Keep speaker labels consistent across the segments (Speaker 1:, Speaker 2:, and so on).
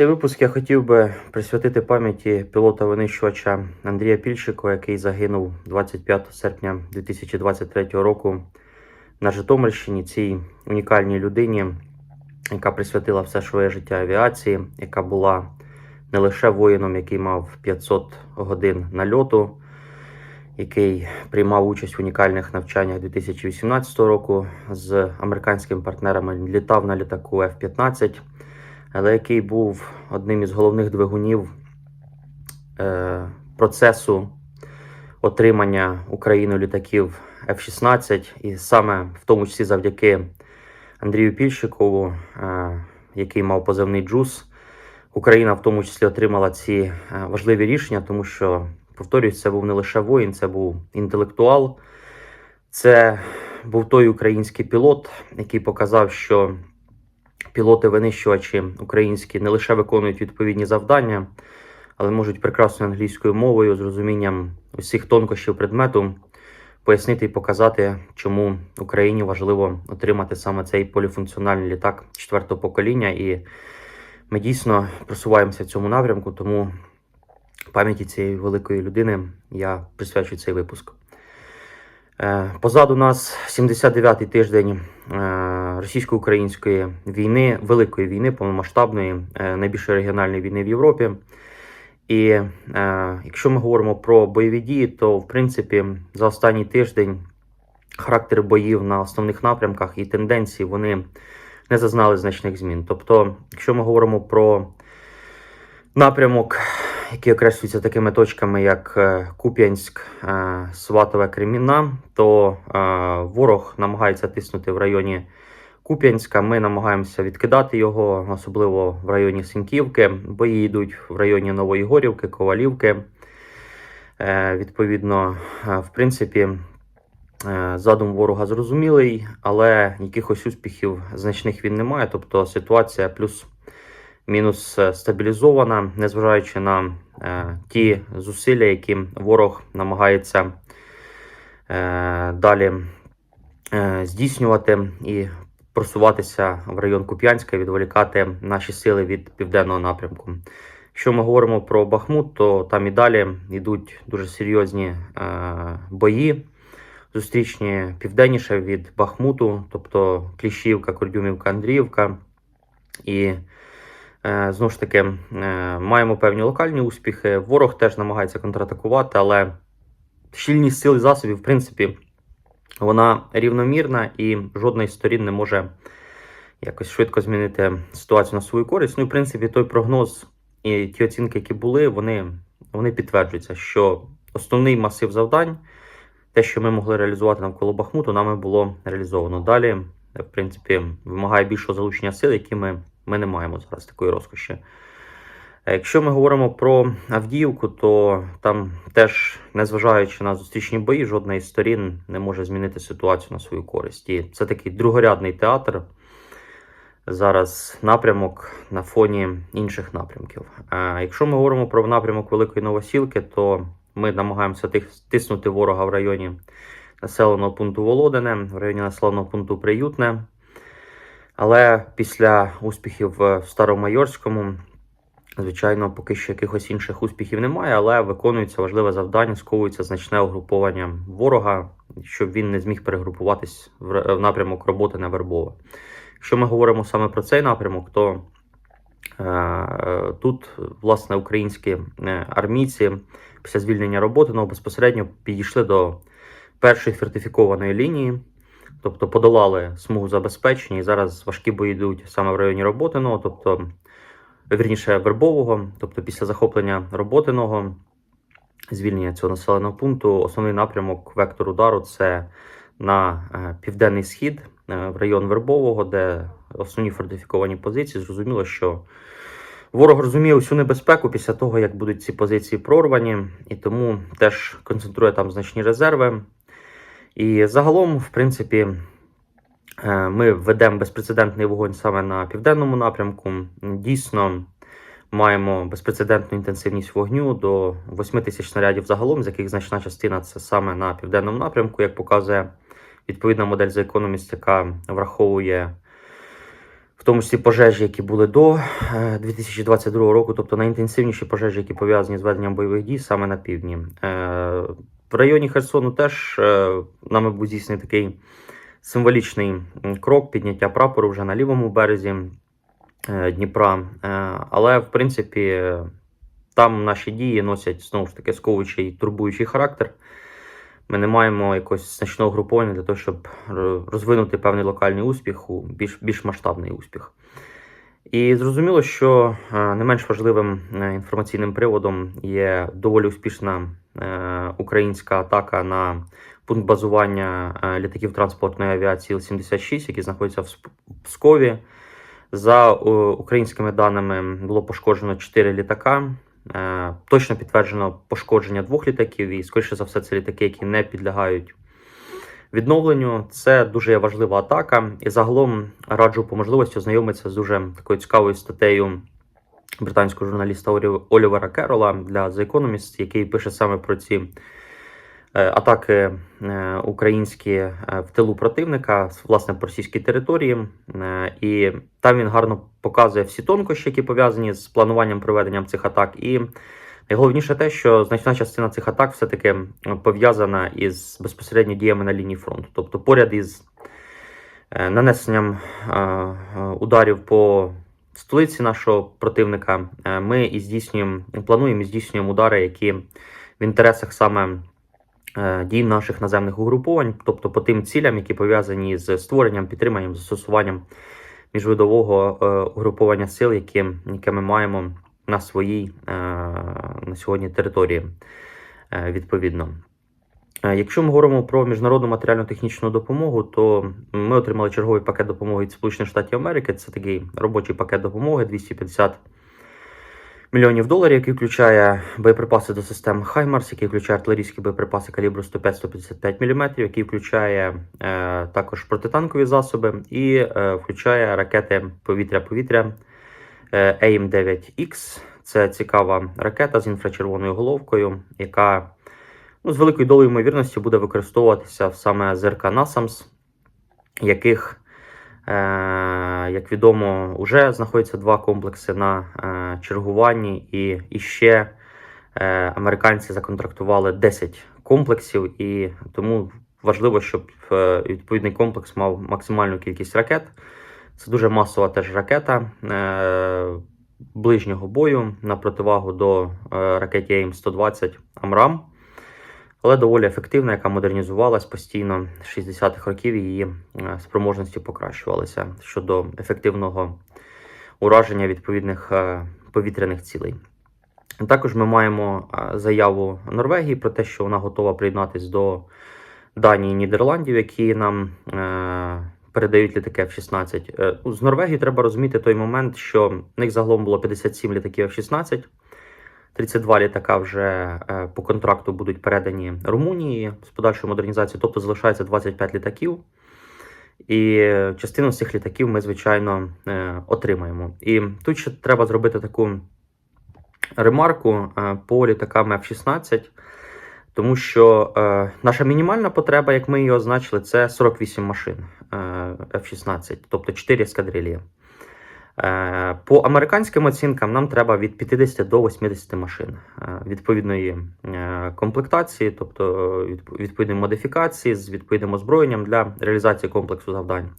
Speaker 1: Цей випуск я хотів би присвятити пам'яті пілота-винищувача Андрія Пільчикова, який загинув 25 серпня 2023 року на Житомирщині. Цій унікальній людині, яка присвятила все своє життя авіації, яка була не лише воїном, який мав 500 годин нальоту, який приймав участь в унікальних навчаннях 2018 року з американськими партнерами, літав на літаку F-15 але який був одним із головних двигунів е, процесу отримання Україною літаків F-16, і саме в тому числі завдяки Андрію Пільщикову, е, який мав позивний Джус, Україна в тому числі отримала ці е, важливі рішення, тому що, повторюсь, це був не лише воїн, це був інтелектуал. Це був той український пілот, який показав, що пілоти-винищувачі українські не лише виконують відповідні завдання, але можуть прекрасною англійською мовою з розумінням усіх тонкощів предмету пояснити і показати, чому Україні важливо отримати саме цей поліфункціональний літак четвертого покоління. І ми дійсно просуваємося в цьому напрямку, тому пам'яті цієї великої людини я присвячую цей випуск. Е, Позаду нас 79-й тиждень е, російсько-української війни, великої війни, повномасштабної, е, найбільшої регіональної війни в Європі. І якщо ми говоримо про бойові дії, то в принципі за останній тиждень характер боїв на основних напрямках і тенденції вони не зазнали значних змін. Тобто, якщо ми говоримо про напрямок, який окреслюється такими точками, як е, Куп'янськ, е, Сватове, Креміна, то е, ворог намагається тиснути в районі Куп'янська. Ми намагаємося відкидати його, особливо в районі Сіньківки. Бої йдуть в районі Нової Горівки, Ковалівки. Відповідно, в принципі, задум ворога зрозумілий, але якихось успіхів значних він не має. Тобто ситуація плюс мінус е, стабілізована, незважаючи на е, ті зусилля, які ворог намагається е, далі здійснювати і просуватися в район Куп'янська, відволікати наші сили від південного напрямку. Якщо ми говоримо про Бахмут, то там і далі йдуть дуже серйозні бої. Зустрічні південніше від Бахмуту, тобто Кліщівка, Кордюмівка, Андріївка. І Знову ж таки, е, маємо певні локальні успіхи. Ворог теж намагається контратакувати, але щільність сил і засобів, в принципі, вона рівномірна і жодна із сторін не може якось швидко змінити ситуацію на свою користь. Ну і в принципі, той прогноз і ті оцінки, які були, вони, вони підтверджуються, що основний масив завдань, те, що ми могли реалізувати навколо Бахмуту, нами було реалізовано. Далі, в принципі, вимагає більшого залучення сил, які ми ми не маємо зараз такої розкоші. Е, Якщо ми говоримо про Авдіївку, то там теж, незважаючи на зустрічні бої, жодна із сторін не може змінити ситуацію на свою користь. І це такий другорядний театр. Зараз напрямок на фоні інших напрямків. А якщо ми говоримо про напрямок Великої Новосілки, то ми намагаємося тиснути ворога в районі населеного пункту Володине, в районі населеного пункту Приютне. Але після успіхів в Старомайорському, звичайно, поки що якихось інших успіхів немає, але виконується важливе завдання, сковується значне угруповання ворога, щоб він не зміг перегрупуватись в напрямок роботи на Вербове. Якщо ми говоримо саме про цей напрямок, то е, тут, власне, українські е, армійці після звільнення роботи ну, безпосередньо підійшли до першої фортифікованої лінії. Тобто подолали смугу забезпечення і зараз важкі бої йдуть саме в районі Роботиного, тобто вірніше Вербового, тобто після захоплення Роботиного, звільнення цього населеного пункту, основний напрямок вектор удару це на е, південний схід, е, в район Вербового, де основні фортифіковані позиції. Зрозуміло, що ворог розуміє усю небезпеку після того, як будуть ці позиції прорвані, і тому теж концентрує там значні резерви. І загалом, в принципі, е, ми ведемо безпрецедентний вогонь саме на південному напрямку. Дійсно, маємо безпрецедентну інтенсивність вогню до 8 тисяч снарядів загалом, з яких значна частина це саме на південному напрямку, як показує відповідна модель за Economist, яка враховує в тому числі пожежі, які були до е, 2022 року, тобто найінтенсивніші пожежі, які пов'язані з веденням бойових дій саме на півдні. В районі Херсону теж е, нами був здійснений такий символічний крок підняття прапору вже на лівому березі е, Дніпра. Е, Але, в принципі, там наші дії носять знову ж таки сковуючий турбуючий характер. Ми не маємо якогось значного груповання для того, щоб розвинути певний локальний успіх у більш, більш масштабний успіх. І зрозуміло, що е, не менш важливим е, інформаційним приводом є доволі успішна е, українська атака на пункт базування літаків транспортної авіації Іл-76, який знаходиться в Пскові. За українськими даними було пошкоджено 4 літака. Точно підтверджено пошкодження двох літаків, і скоріше за все, це літаки, які не підлягають відновленню. Це дуже важлива атака. І загалом раджу по можливості ознайомитися з дуже такою цікавою статтею британського журналіста Олі- Олівера Керола для The Economist, який пише саме про ці е, атаки е, українські е, в тилу противника, власне, по російській території. І там він гарно показує всі тонкощі, які пов'язані з плануванням проведенням цих атак. І найголовніше те, що значна частина цих атак все-таки пов'язана із безпосередньо діями на лінії фронту. Тобто, поряд із е, нанесенням е, е, ударів по столиці нашого противника, ми і здійснюємо, плануємо і здійснюємо удари, які в інтересах саме дій наших наземних угруповань, тобто по тим цілям, які пов'язані з створенням, підтриманням, застосуванням міжвидового угруповання сил, які, яке ми маємо на своїй е, на сьогодні території е, відповідно. Е, Якщо ми говоримо про міжнародну матеріально-технічну допомогу, то ми отримали черговий пакет допомоги від Сполучених Штатів Америки. Це такий робочий пакет допомоги 250 мільйонів доларів, який включає боєприпаси до систем Хаймарс, який включає артилерійські боєприпаси калібру 105-155 мм, який включає е, також протитанкові засоби і е, включає ракети повітря-повітря е, AIM-9X. Це цікава ракета з інфрачервоною головкою, яка ну, з великою долею ймовірності буде використовуватися саме ЗРК NASAMS, яких, е, як відомо, вже знаходяться два комплекси на е, чергуванні, і, і ще е, американці законтрактували 10 комплексів, і тому важливо, щоб е, відповідний комплекс мав максимальну кількість ракет. Це дуже масова теж ракета е, ближнього бою на противагу до е, ракеті АІМ-120 Амрам але доволі ефективна, яка модернізувалась постійно з 60-х років. Її е, спроможності покращувалися щодо ефективного ураження відповідних повітряних цілей. Також ми маємо заяву Норвегії про те, що вона готова приєднатись до Данії і Нідерландів, які нам передають літаки F-16. Е, ну, З Норвегії треба розуміти той момент, що в них загалом було 57 літаків F-16. 32 літака вже е, по контракту будуть передані Румунії з подальшою модернізацією, тобто залишається 25 літаків. І частину з цих літаків ми, звичайно, е, отримаємо. І тут ще треба зробити таку ремарку по літакам F-16, тому що е, наша мінімальна потреба, як ми її означили, це 48 машин е, F-16, тобто 4 ескадрилії. Е, По американським оцінкам нам треба від 50 до 80 машин е, відповідної е, комплектації, тобто е, відповідної модифікації з відповідним озброєнням для реалізації комплексу завдань.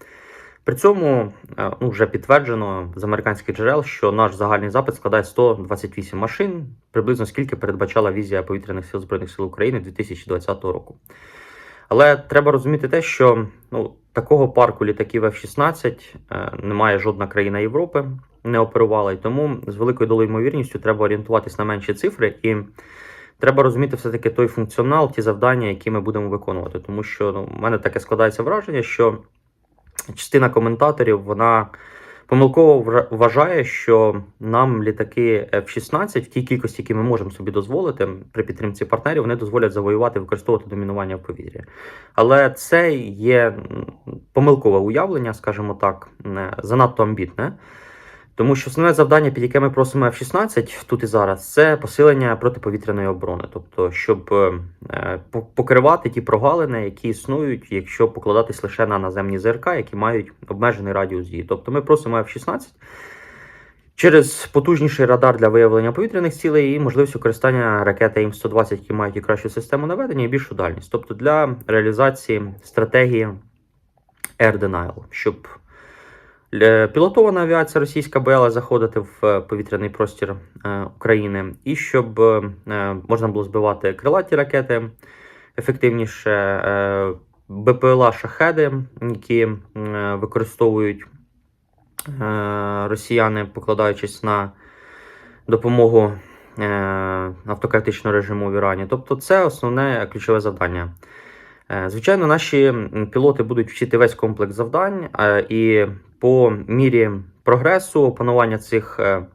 Speaker 1: При цьому е, ну, вже підтверджено з американських джерел, що наш загальний запит складає 128 машин, приблизно скільки передбачала візія повітряних сил Збройних сил України 2020 року. Але треба розуміти те, що ну, такого парку літаків F-16 е, немає жодна країна Європи, не оперувала, і тому з великою долею ймовірністю треба орієнтуватись на менші цифри, і треба розуміти все-таки той функціонал, ті завдання, які ми будемо виконувати. Тому що ну, в мене таке складається враження, що частина коментаторів вона помилково вважає, що нам літаки F-16 в тій кількості, які ми можемо собі дозволити при підтримці партнерів, вони дозволять завоювати і використовувати домінування в повітрі. Але це є помилкове уявлення, скажімо так, занадто амбітне. Тому що основне завдання, під яке ми просимо F-16 тут і зараз, це посилення протиповітряної оборони. Тобто, щоб е, е, покривати ті прогалини, які існують, якщо покладатись лише на наземні ЗРК, які мають обмежений радіус дії. Тобто ми просимо F-16 через потужніший радар для виявлення повітряних цілей і можливість використання ракети АІМ-120, які мають і кращу систему наведення, і більшу дальність. Тобто для реалізації стратегії Air Denial, щоб Пілотована авіація російська БЛ заходити в е, повітряний простір е, України, і щоб е, е, можна було збивати крилаті ракети ефективніше, е, БПЛА шахеди, які е, використовують е, росіяни, покладаючись на допомогу е, автократичного режиму в Ірані. Тобто, це основне ключове завдання. Е, Звичайно, наші пілоти будуть вчити весь комплекс завдань, е, і по мірі прогресу опанування цих е,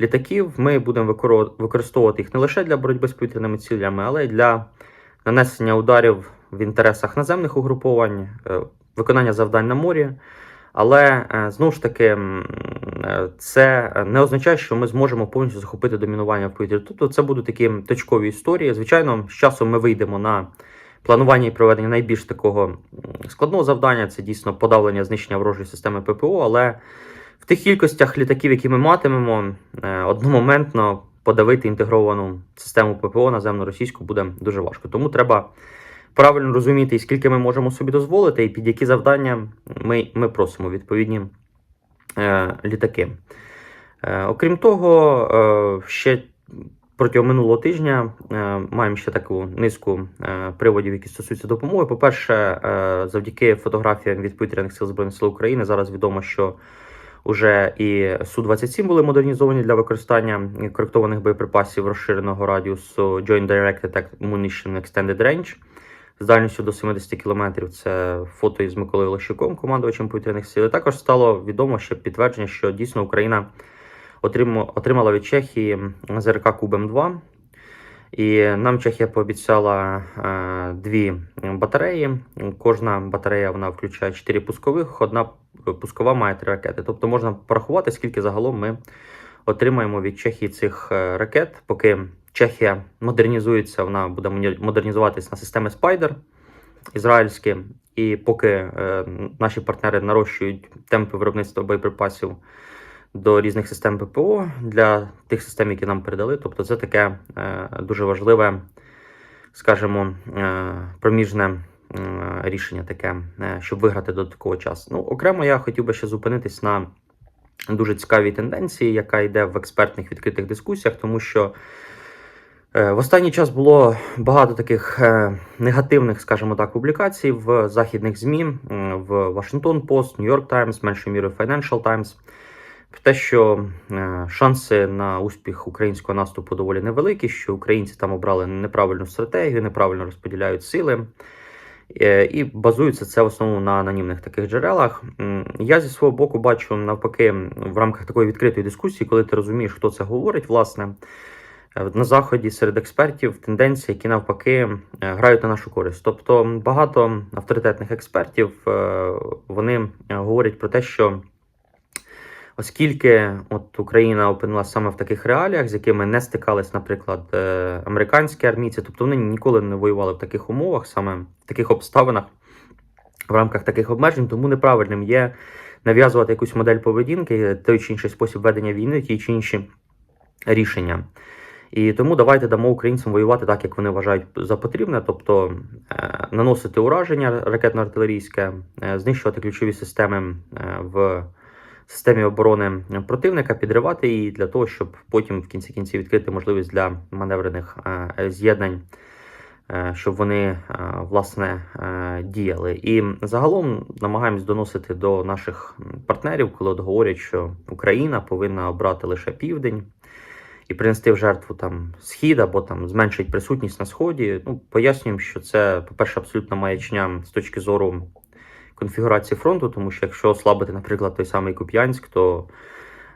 Speaker 1: літаків ми будемо використовувати їх не лише для боротьби з повітряними цілями, але й для нанесення ударів в інтересах наземних угруповань, виконання завдань на морі. Але знову ж таки, це не означає, що ми зможемо повністю захопити домінування в повітрі. Тобто це будуть такі точкові історії. Звичайно, з часом ми вийдемо на планування і проведення найбільш такого складного завдання це дійсно подавлення знищення ворожої системи ППО. Але в тих кількостях літаків, які ми матимемо, е, одномоментно подавити інтегровану систему ППО наземно російську буде дуже важко. Тому треба правильно розуміти, скільки ми можемо собі дозволити, і під які завдання ми, ми просимо відповідні е, літаки. Е, окрім того, ще протягом минулого тижня е, маємо ще таку низку е, приводів, які стосуються допомоги. По-перше, е, завдяки фотографіям від повітряних сил Збройних сил України зараз відомо, що Уже і Су-27 були модернізовані для використання коректованих боєприпасів розширеного радіусу Joint Direct Attack Munition Extended Range з дальністю до 70 км. Це фото із Миколою Лощуком, командувачем повітряних сил. І Також стало відомо ще підтвердження, що дійсно Україна отримала від Чехії ЗРК Кубем 2. І нам Чехія пообіцяла е, дві батареї. Кожна батарея вона включає 4 пускових, одна пускова має 3 ракети. Тобто можна порахувати, скільки загалом ми отримаємо від Чехії цих е, ракет. Поки Чехія модернізується, вона буде модернізуватись на системи Spider ізраїльські. І поки е, наші партнери нарощують темпи виробництва боєприпасів до різних систем ППО для тих систем, які нам передали. Тобто, це таке е, дуже важливе, скажімо, е, проміжне е, рішення, таке, щоб виграти додатково час. Ну, окремо, я хотів би ще зупинитись на дуже цікавій тенденції, яка йде в експертних відкритих дискусіях, тому що. В останній час було багато таких негативних, скажімо так, публікацій в західних ЗМІ, в Washington Post, New York Times, меншою мірою Financial Times, про те, що е, шанси на успіх українського наступу доволі невеликі, що українці там обрали неправильну стратегію, неправильно розподіляють сили. Е, І базується це в основному на анонімних таких джерелах. Я зі свого боку бачу навпаки в рамках такої відкритої дискусії, коли ти розумієш, хто це говорить, власне. Е, На заході серед експертів тенденції, які навпаки грають на нашу користь. Тобто багато авторитетних експертів вони говорять про те, що оскільки от Україна опинилася саме в таких реаліях, з якими не стикались, наприклад, е, американські армійці, тобто вони ніколи не воювали в таких умовах, саме в таких обставинах, в рамках таких обмежень, тому неправильним є нав'язувати якусь модель поведінки, той чи інший спосіб ведення війни, ті чи інші рішення. І тому давайте дамо українцям воювати так, як вони вважають за потрібне, тобто е, наносити ураження ракетно-артилерійське, е, знищувати ключові системи в системі оборони противника, підривати її для того, щоб потім в кінці кінців відкрити можливість для маневрених е, з'єднань, е, щоб вони е, власне діяли. І загалом намагаємось доносити до наших партнерів, коли от говорять, що Україна повинна обрати лише південь і принести в жертву там схід або там зменшить присутність на сході. Ну пояснюємо, що це, по-перше, абсолютно маячня з точки зору конфігурації фронту, тому що якщо ослабити, наприклад, той самий Куп'янськ, то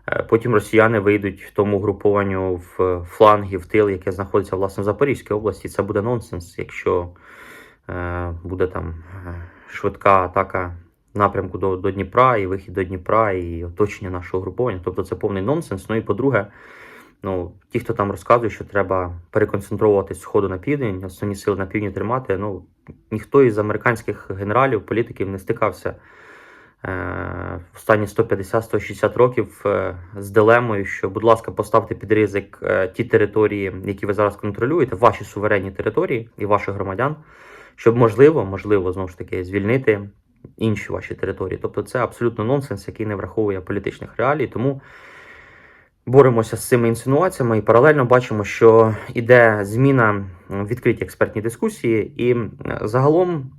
Speaker 1: е, потім росіяни вийдуть в тому групованню в фланги, в тил, яке знаходиться власне в Запорізькій області. Це буде нонсенс, якщо е, буде там е, швидка атака напрямку до, до Дніпра, і вихід до Дніпра, і оточення нашого груповання. Тобто це повний нонсенс. Ну і по-друге, ну, ті, хто там розказує, що треба переконцентровуватись з сходу на південь, основні сили на півдні тримати. Ну, ніхто із американських генералів, політиків не стикався е, останні 150-160 років е, з дилемою, що, будь ласка, поставте під ризик е, ті території, які ви зараз контролюєте, ваші суверенні території і ваших громадян, щоб можливо, можливо, знову ж таки, звільнити інші ваші території. Тобто це абсолютно нонсенс, який не враховує політичних реалій. Тому боремося з цими інсинуаціями і паралельно бачимо, що іде зміна відкриті експертні дискусії, і загалом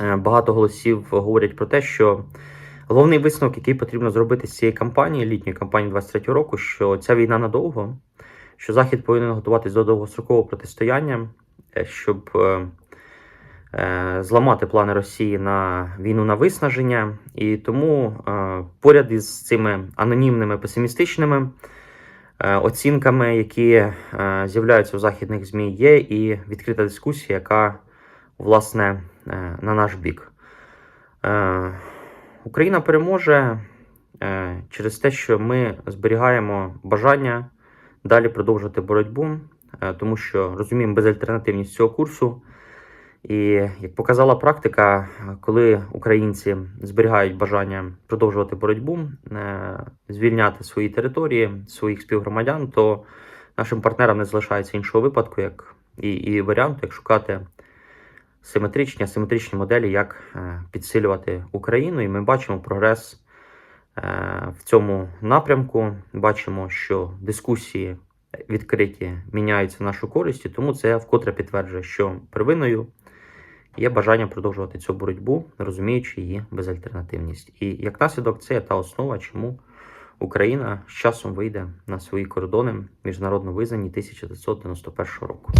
Speaker 1: е, багато голосів говорять про те, що головний висновок, який потрібно зробити з цієї кампанії, літньої кампанії 23 року, що ця війна надовго, що Захід повинен готуватись до довгострокового протистояння, е, щоб е, зламати плани Росії на війну на виснаження, і тому е, поряд із цими анонімними песимістичними е, оцінками, які е, з'являються в західних ЗМІ, є і відкрита дискусія, яка власне е, на наш бік. Е, Україна переможе е, через те, що ми зберігаємо бажання далі продовжувати боротьбу, е, тому що розуміємо безальтернативність цього курсу. І як показала практика, коли українці зберігають бажання продовжувати боротьбу, е, звільняти свої території, своїх співгромадян, то нашим партнерам не залишається іншого випадку, як і, і варіанту, як шукати симетричні, асиметричні моделі, як е, підсилювати Україну. І ми бачимо прогрес е, в цьому напрямку. Бачимо, що дискусії відкриті міняються в нашу користь, тому це вкотре підтверджує, що первинною є бажання продовжувати цю боротьбу, розуміючи її безальтернативність. І як наслідок, це є та основа, чому Україна з часом вийде на свої кордони міжнародно визнані 1991 року.